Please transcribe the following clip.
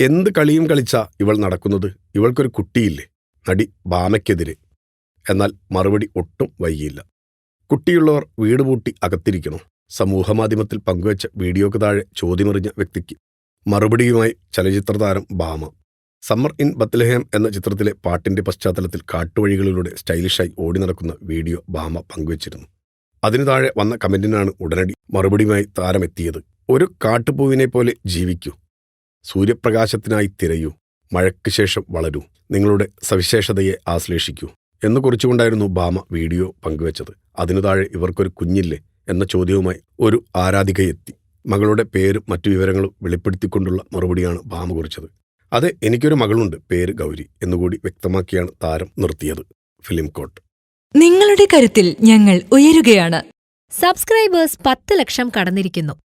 എന്ത് കളിയും കളിച്ച ഇവൾ നടക്കുന്നത്? ഇവൾക്കൊരു കുട്ടിയില്ലേ? നടി ബാമയ്ക്കെതിരെ. എന്നാൽ മറുപടി ഒട്ടും വൈകിയില്ല. കുട്ടിയുള്ളവർ വീട് പൂട്ടി അകത്തിരിക്കണോ? സമൂഹമാധ്യമത്തിൽ പങ്കുവച്ച വീഡിയോക്ക് താഴെ ചോദ്യമെറിഞ്ഞ വ്യക്തിക്ക് മറുപടിയുമായി ചലച്ചിത്രതാരം ഭാമ സമ്മർ ഇൻ ബത്ലഹേം എന്ന ചിത്രത്തിലെ പാട്ടിന്റെ പശ്ചാത്തലത്തിൽ കാട്ടുവഴികളിലൂടെ സ്റ്റൈലിഷായി ഓടി നടക്കുന്ന വീഡിയോ ബാമ പങ്കുവച്ചിരുന്നു. അതിനു താഴെ വന്ന കമന്റിനാണ് ഉടനടി മറുപടിയുമായി താരമെത്തിയത്. ഒരു കാട്ടുപൂവിനെ പോലെ ജീവിക്കൂ. സൂര്യപ്രകാശത്തിനായി തിരയൂ. മഴയ്ക്ക് ശേഷം വളരൂ. നിങ്ങളുടെ സവിശേഷതയെ ആശ്ലേഷിക്കൂ. എന്ന് കുറിച്ചുകൊണ്ടായിരുന്നു ബാമ വീഡിയോ പങ്കുവച്ചത്. അതിനു താഴെ ഇവർക്കൊരു കുഞ്ഞില്ലേ എന്ന ചോദ്യവുമായി ഒരു ആരാധികയെത്തി മകളുടെ പേരും മറ്റു വിവരങ്ങളും വെളിപ്പെടുത്തിക്കൊണ്ടുള്ള മറുപടിയാണ് ബാമ കുറിച്ചത്. അതെ എനിക്കൊരു മകളുണ്ട്. പേര് ഗൗരി എന്നുകൂടി വ്യക്തമാക്കിയാണ് താരം നിർത്തിയത്. ഫിലിം കോട്ട്. നിങ്ങളുടെ കരുത്തിൽ ഞങ്ങൾ ഉയരുകയാണ്. സബ്സ്ക്രൈബേഴ്സ് പത്ത് ലക്ഷം കടന്നിരിക്കുന്നു.